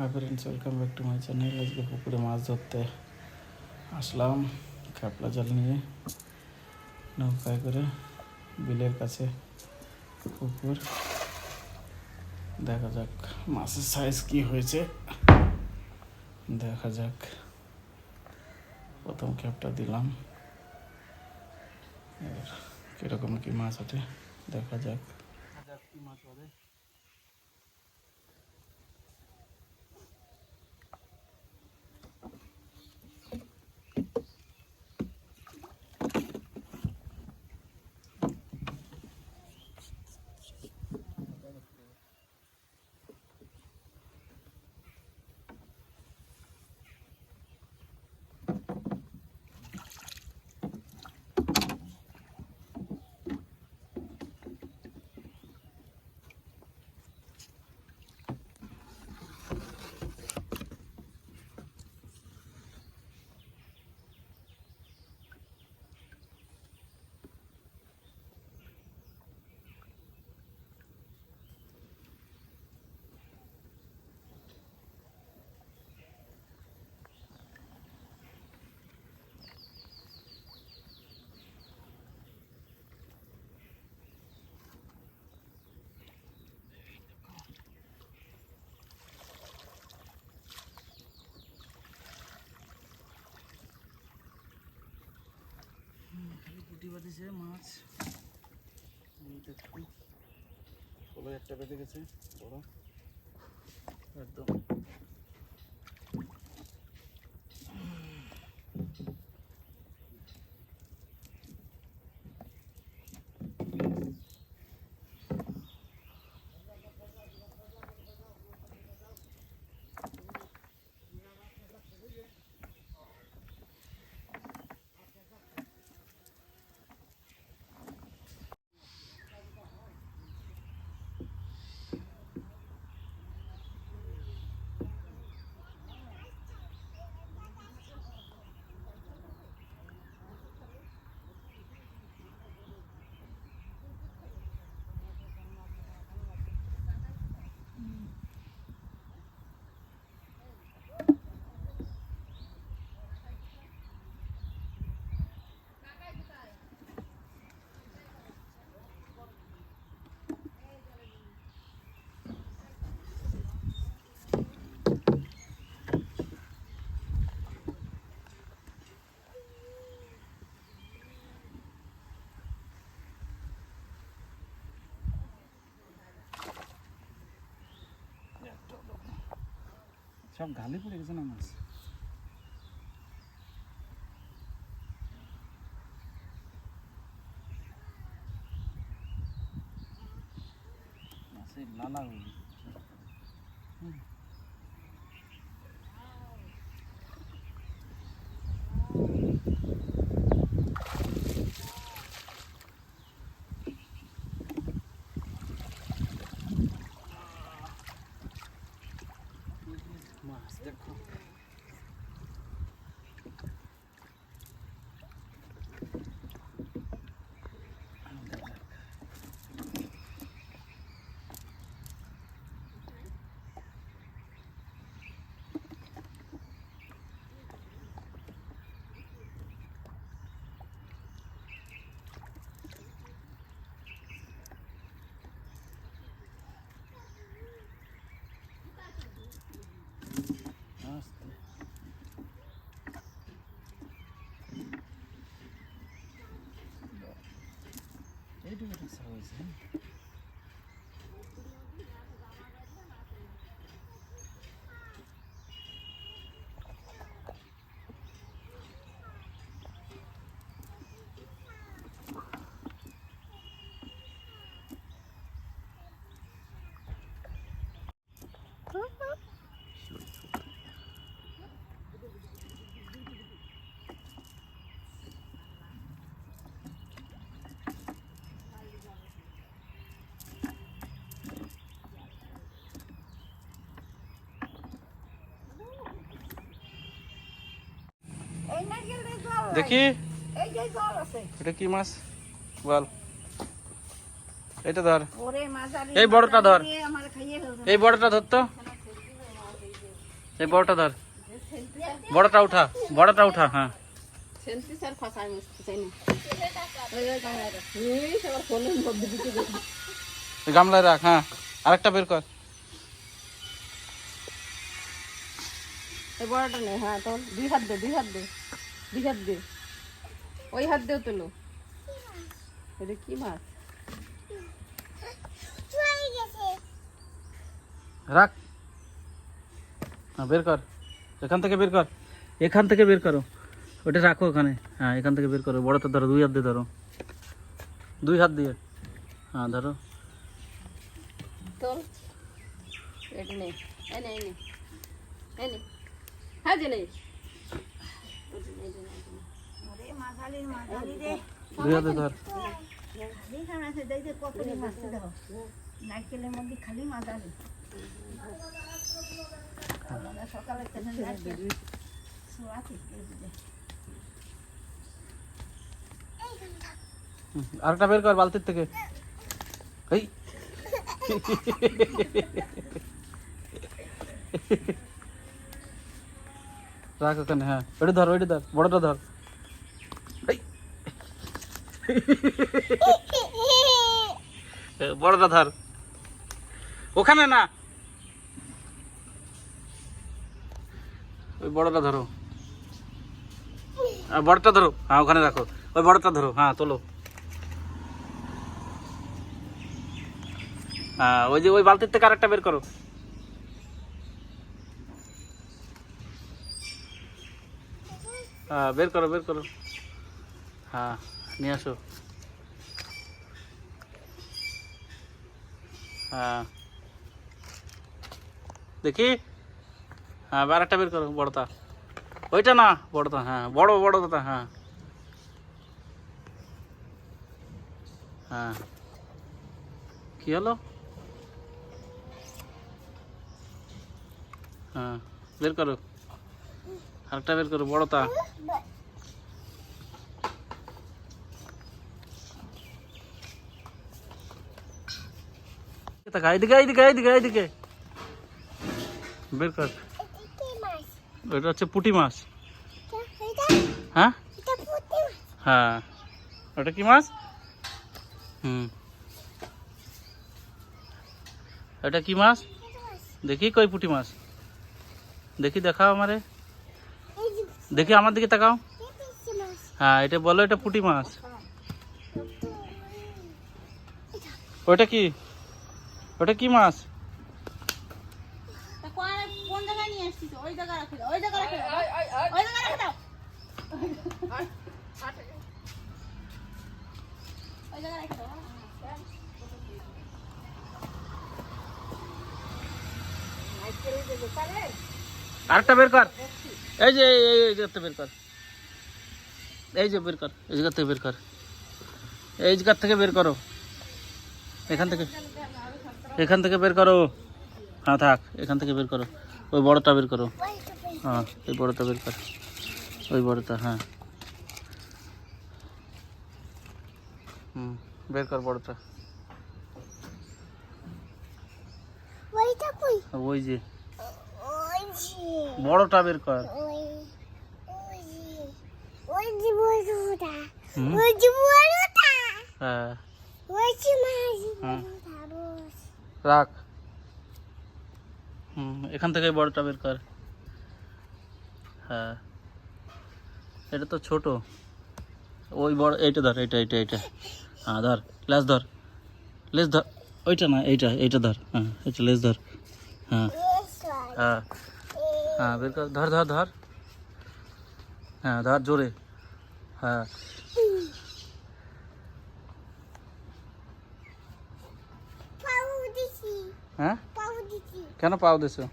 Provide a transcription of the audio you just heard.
Hi friends welcome back to my channel আজকে পুকুরে মাছ ধরতে আসলাম। খাপলা জাল নিয়ে নৌকায় করে বিলের কাছে পুকুর। দেখা যাক মাছের সাইজ কি হয়েছে। দেখা যাক। প্রথম ক্যাপটা দিলাম। এবার কীরকম কি মাছ ওঠে, দেখা যাক। মাছ বাঁধিছে মাছ। দেখুন একটা বেঁধে গেছে বড়। একদম। সব গালি পড়ে গেছে না মাছ মাছের লালা হয়ে গেছে। হুম। মাছ দেখো আস্তে এইটুকু ঠিক হয়েছে হ্যাঁ এই নারকেলটাই জল দেখি। এটা কি মাছ? বল। এটা ধর। এই বড়টা ধর। এই বড়টা ধরতো এই বড়টা ধর। বড়টা উঠা। বড়টা উঠা হ্যাঁ। গামলায় রাখ হ্যাঁ। আরেকটা বের কর। বড়টা নেই হ্যাঁ তোর দুই হাত দে, দুই হাত দে। দুই হাত দে। ওই হাত দিয়েও তোলো। এটা কি মাছ? রাখ। হ্যাঁ বের কর। এখান থেকে বের কর। এখান থেকে বের করো। ওটা রাখো ওখানে। হ্যাঁ এখান থেকে বের করো। বড়টা ধরো দুই হাত দিয়ে ধরো। দুই হাত দিয়ে। হ্যাঁ ধরো। এটা নেই হ্যাঁ যে নেই নারকেলের মধ্যে খালি সকালে আরেকটা বের কর বালতির থেকে। এই। রাখ ওখানে হ্যাঁ। ওইটা ধর ওইটা ধর, বড়টা ধর। বড়টা ধর। ওখানে না। ওই বড়টা ধরো। আর বড়টা ধরো। হ্যাঁ ওখানে রাখো। ওই বড়টা ধরো। হ্যাঁ তোলো। হ্যাঁ ওই যে, ওই বালতির থেকে আরেকটা বের করো। হ্যাঁ বের করো বের করো। হ্যাঁ নিয়ে আসো। হ্যাঁ। দেখি? হ্যাঁ একটা বের করো, বড়টা। ওইটা না, বড়টা হ্যাঁ বড় বড়টা হ্যাঁ। হ্যাঁ। কি হলো? হ্যাঁ বের করো। আরেকটা বের করো বড়টা তাকা, এইদিকে এইদিকে এইদিকে এইদিকে বের কর ওটা হচ্ছে পুঁটি মাছ হ্যাঁ হ্যাঁ ওটা কি মাছ হুম এটা কি মাছ দেখি কই পুঁটি মাছ দেখি দেখাও আমারে দেখি আমার দিকে তাকাও। হ্যাঁ এটা বলো এটা পুঁটি মাছ। ওটা কি? ওটা কি মাছ? কোন জায়গায় নিয়ে আসছিস? ওই জায়গায় রাখে দাও ওই জায়গায় রাখে দাও ওই জায়গায় রাখে দাও। ওই জায়গায় রাখে দাও। আরেকটা বের কর। এই যে এই- এই- জায়গাতে বের কর। এই যে বের কর এই জায়গা থেকে বের কর। এই জায়গার থেকে বের করো। এখান থেকে এখান থেকে বের করো। হ্যাঁ থাক এখান থেকে বের করো। ওই বড়টা বের করো। হ্যাঁ ওই বড়টা বের কর। ওই বড়টা হ্যাঁ। হুম বের কর বড়টা। ওই যে। বড়টা বের কর। রাখ। হুম এখান থেকে বড়টা বের কর। হ্যাঁ। এটা তো ছোট। ওই বড় এইটা ধর এইটা এইটা এইটা। হ্যাঁ ধর লেস ধর। লেস ধর ওইটা না এইটা এইটা ধর। হ্যাঁ এইটা লেজ ধর। হ্যাঁ। হ্যাঁ। হ্যাঁ বের কর ধর ধর ধর। হ্যাঁ ধর জোরে। হ্যাঁ। হ্যাঁ? কেন পাও দিছো?